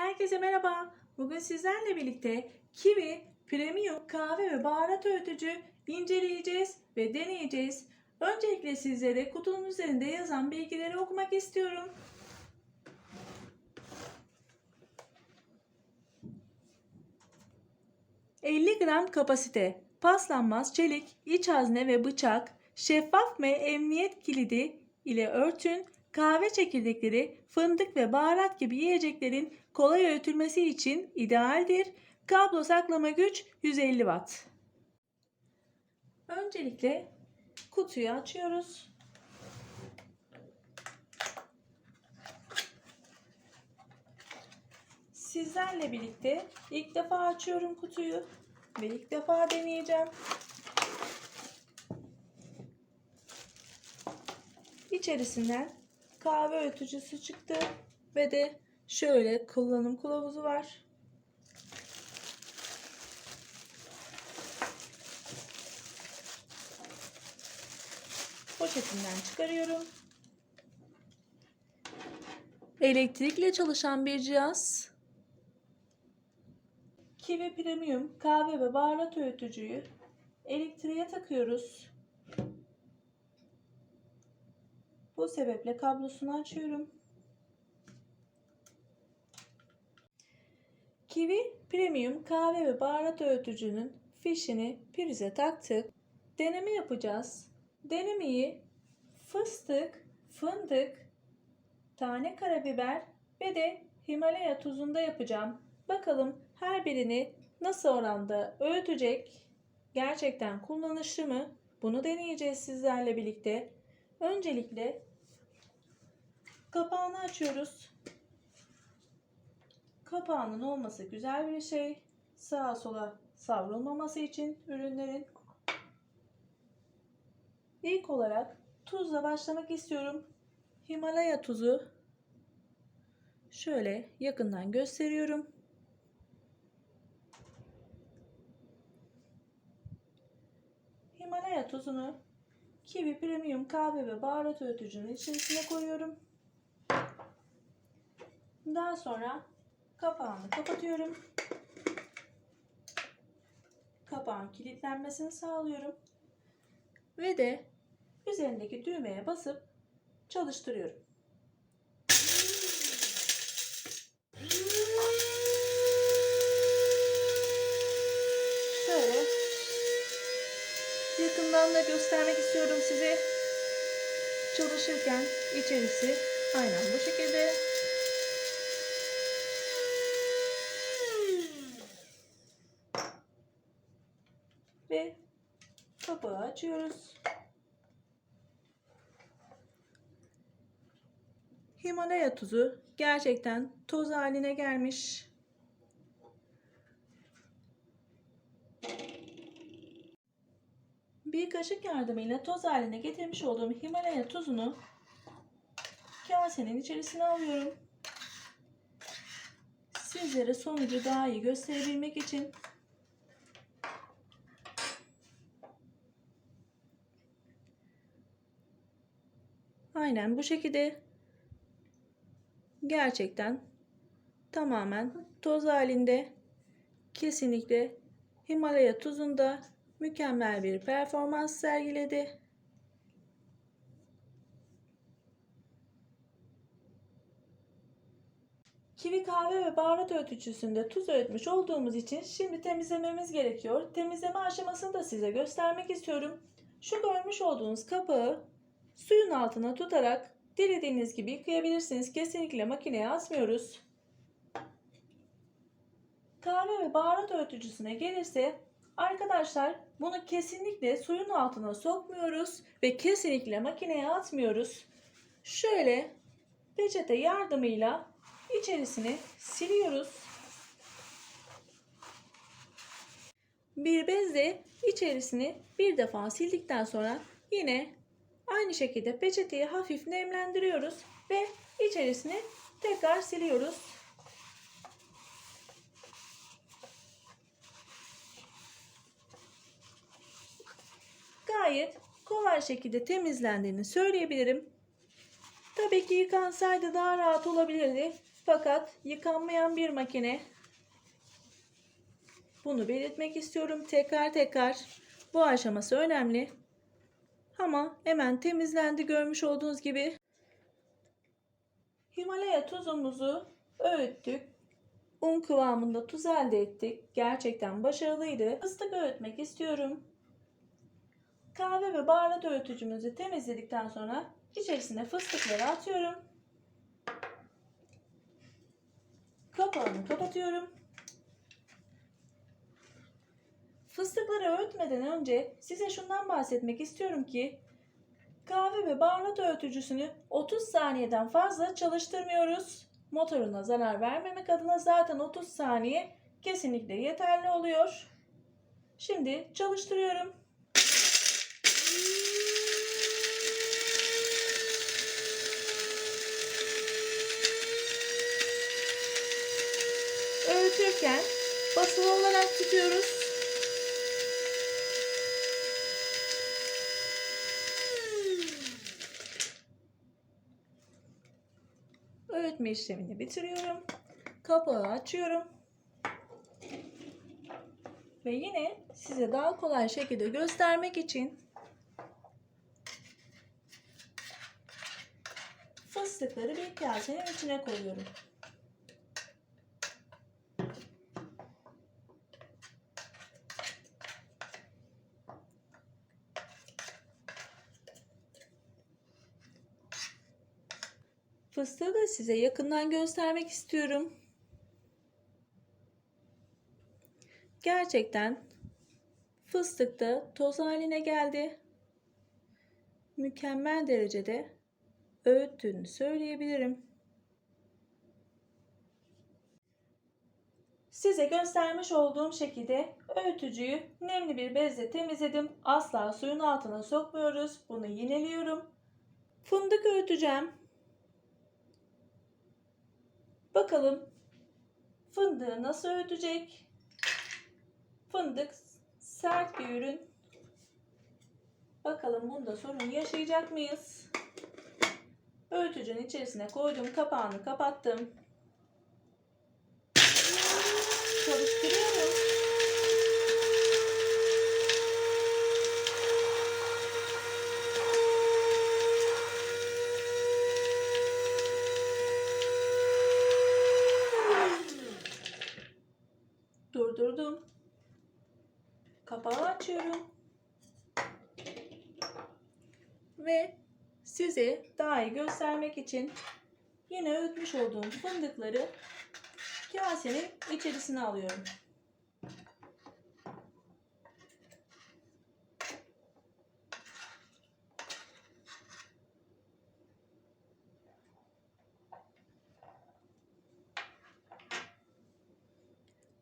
Herkese merhaba. Bugün sizlerle birlikte kivi, premium kahve ve baharat öğütücü inceleyeceğiz ve deneyeceğiz. Öncelikle sizlere kutunun üzerinde yazan bilgileri okumak istiyorum. ...50 gram kapasite, paslanmaz çelik, iç hazne ve bıçak, şeffaf ve emniyet kilidi ile örtün, kahve çekirdekleri, fındık ve baharat gibi yiyeceklerin kolay öğütülmesi için idealdir. Kablo saklama güç 150 Watt. Öncelikle kutuyu açıyoruz. Sizlerle birlikte ilk defa açıyorum kutuyu ve ilk defa deneyeceğim. İçerisinden kahve öğütücüsü çıktı ve de şöyle kullanım kılavuzu var. Poşetinden çıkarıyorum. Elektrikle çalışan bir cihaz. Kiwi Premium kahve ve baharat öğütücüyü elektriğe takıyoruz. Bu sebeple kablosunu açıyorum. Kiwi Premium kahve ve baharat öğütücünün fişini prize taktık. Deneme yapacağız. Denemeyi fıstık, fındık, tane karabiber ve de Himalaya tuzunda yapacağım. Bakalım her birini nasıl oranda öğütecek? Gerçekten kullanışlı mı? Bunu deneyeceğiz sizlerle birlikte. Öncelikle kapağını açıyoruz. Kapağının olması güzel bir şey. Sağa sola savrulmaması için ürünlerin. İlk olarak tuzla başlamak istiyorum. Himalaya tuzu şöyle yakından gösteriyorum. Himalaya tuzunu Kiwi Premium kahve ve baharat öğütücünün içerisine koyuyorum. Daha sonra kapağını kapatıyorum. Kapağın kilitlenmesini sağlıyorum. Ve de üzerindeki düğmeye basıp çalıştırıyorum. Şöyle yakından da göstermek istiyorum size. Çalışırken içerisi aynen bu şekilde. Ve kapağı açıyoruz. Himalaya tuzu gerçekten toz haline gelmiş. Bir kaşık yardımıyla toz haline getirmiş olduğum Himalaya tuzunu kasenin içerisine alıyorum. Sizlere sonucu daha iyi gösterebilmek için Aynen bu şekilde gerçekten tamamen toz halinde kesinlikle Himalaya tuzunda mükemmel bir performans sergiledi. Kivi kahve ve baharat öğütücüsünde tuz öğütmüş olduğumuz için şimdi temizlememiz gerekiyor. Temizleme aşamasını da size göstermek istiyorum. Şu görmüş olduğunuz kapağı suyun altına tutarak dilediğiniz gibi yıkayabilirsiniz. Kesinlikle makineye asmıyoruz. Kahve ve baharat öğütücüsüne gelirse arkadaşlar bunu kesinlikle suyun altına sokmuyoruz ve kesinlikle makineye atmıyoruz. Şöyle peçete yardımıyla içerisini siliyoruz. Bir bezle içerisini bir defa sildikten sonra yine aynı şekilde peçeteyi hafif nemlendiriyoruz ve içerisini tekrar siliyoruz. Gayet kolay şekilde temizlendiğini söyleyebilirim. Tabii ki yıkansaydı daha rahat olabilirdi. Fakat yıkanmayan bir makine. Bunu belirtmek istiyorum tekrar tekrar. Bu aşaması önemli. Ama hemen temizlendi görmüş olduğunuz gibi. Himalaya tuzumuzu öğüttük. Un kıvamında tuz elde ettik. Gerçekten başarılıydı. Fıstık öğütmek istiyorum. Kahve ve baharat öğütücümüzü temizledikten sonra içerisine fıstıkları atıyorum. Kapağını kapatıyorum. Fıstıkları öğütmeden önce size şundan bahsetmek istiyorum ki kahve ve baharat öğütücüsünü 30 saniyeden fazla çalıştırmıyoruz. Motoruna zarar vermemek adına zaten 30 saniye kesinlikle yeterli oluyor. Şimdi çalıştırıyorum. Öğütürken basılı olarak tutuyoruz. Öğütme işlemini bitiriyorum. Kapağı açıyorum. Ve yine size daha kolay şekilde göstermek için fıstıkları bir kasenin içine koyuyorum. Fıstığı da size yakından göstermek istiyorum. Gerçekten fıstık da toz haline geldi. Mükemmel derecede öğüttüğünü söyleyebilirim. Size göstermiş olduğum şekilde öğütücüyü nemli bir bezle temizledim. Asla suyun altına sokmuyoruz. Bunu yineliyorum. Fındık öğüteceğim. Bakalım fındığı nasıl öğütecek? Fındık sert bir ürün. Bakalım bunda sorun yaşayacak mıyız? Öğütücünün içerisine koydum, kapağını kapattım. Kapağı açıyorum. Ve size daha iyi göstermek için yine öğütmüş olduğum fındıkları kasenin içerisine alıyorum.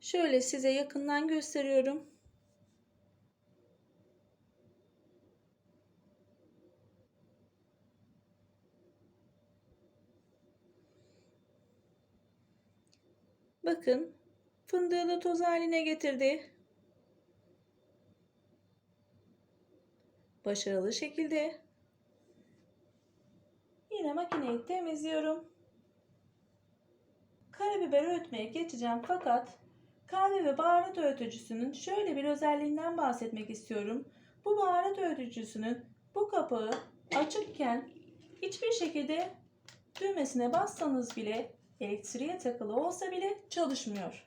Şöyle size yakından gösteriyorum. Bakın fındığı da toz haline getirdi. Başarılı şekilde. Yine makineyi temizliyorum. Karabiber öğütmeye geçeceğim fakat kahve ve baharat öğütücüsünün şöyle bir özelliğinden bahsetmek istiyorum. Bu baharat öğütücüsünün bu kapağı açıkken hiçbir şekilde düğmesine bassanız bile elektriğe takılı olsa bile çalışmıyor.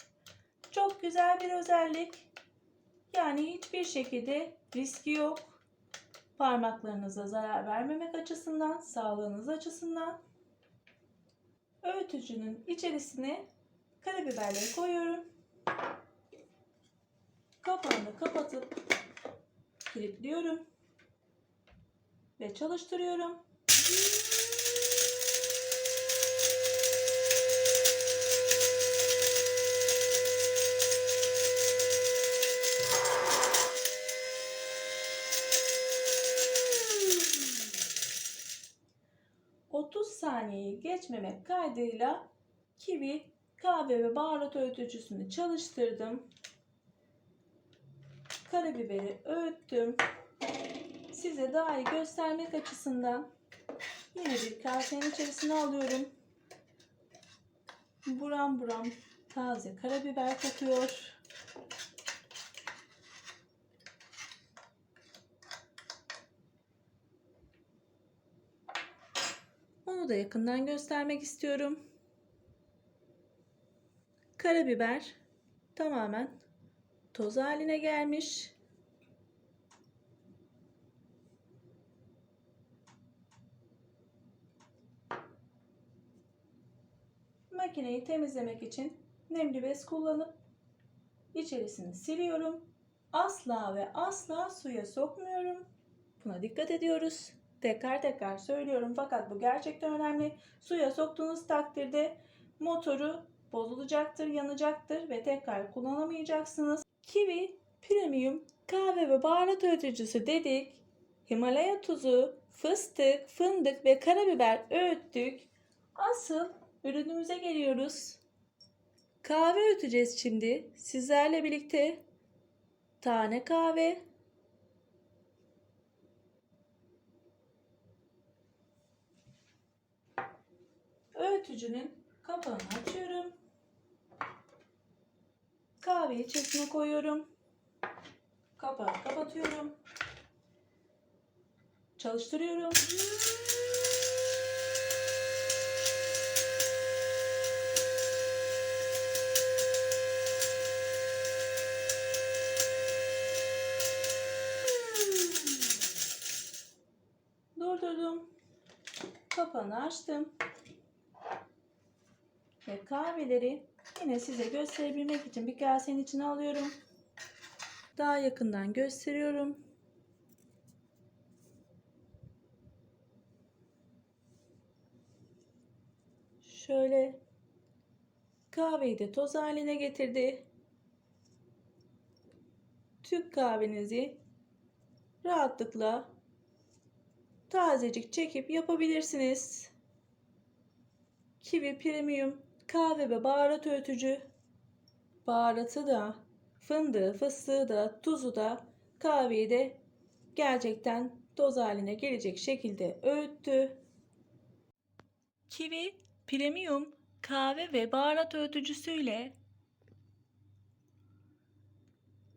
Çok güzel bir özellik. Yani hiçbir şekilde riski yok. Parmaklarınıza zarar vermemek açısından, sağlığınız açısından. Öğütücünün içerisine karabiberleri koyuyorum. Kapağını kapatıp kilitliyorum ve çalıştırıyorum. Geçmemek kaydıyla kivi, kahve ve baharat öğütücüsünü çalıştırdım. Karabiberi öğüttüm. Size daha iyi göstermek açısından yine bir kasenin içerisine alıyorum. Buram buram taze karabiber kokuyor. Onu da yakından göstermek istiyorum. Karabiber tamamen toz haline gelmiş. Makineyi temizlemek için nemli bez kullanıp içerisini siliyorum. Asla ve asla suya sokmuyorum. Buna dikkat ediyoruz. Tekrar tekrar söylüyorum fakat bu gerçekten önemli. Suya soktuğunuz takdirde motoru bozulacaktır, yanacaktır ve tekrar kullanamayacaksınız. Kiwi premium kahve ve baharat öğütücüsü dedik. Himalaya tuzu, fıstık, fındık ve karabiber öğüttük. Asıl ürünümüze geliyoruz. Kahve öğüteceğiz şimdi. Sizlerle birlikte tane kahve, öğütücünün kapağını açıyorum. Kahveyi içerisine koyuyorum. Kapağı kapatıyorum. Çalıştırıyorum. Durdurdum. Kapağını açtım. Ve kahveleri yine size gösterebilmek için bir kasenin içine alıyorum. Daha yakından gösteriyorum. Şöyle kahveyi de toz haline getirdi. Türk kahvenizi rahatlıkla tazecik çekip yapabilirsiniz. Kiwi Premium kahve ve baharat öğütücü. Baharatı da, fındığı, fıstığı da, tuzu da, kahveyi de gerçekten toz haline gelecek şekilde öğüttü. Kiwi Premium kahve ve baharat öğütücüsüyle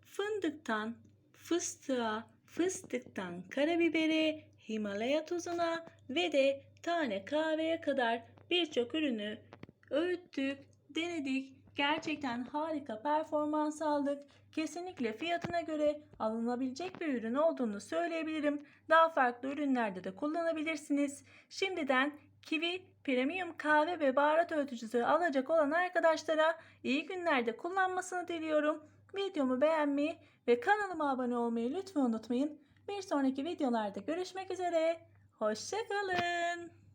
fındıktan fıstığa, fıstıktan karabibere, Himalaya tuzuna ve de tane kahveye kadar birçok ürünü öğüttük, denedik. Gerçekten harika performans aldık. Kesinlikle fiyatına göre alınabilecek bir ürün olduğunu söyleyebilirim. Daha farklı ürünlerde de kullanabilirsiniz. Şimdiden Kiwi Premium kahve ve baharat öğütücüsü alacak olan arkadaşlara iyi günlerde kullanmasını diliyorum. Videomu beğenmeyi ve kanalıma abone olmayı lütfen unutmayın. Bir sonraki videolarda görüşmek üzere. Hoşçakalın.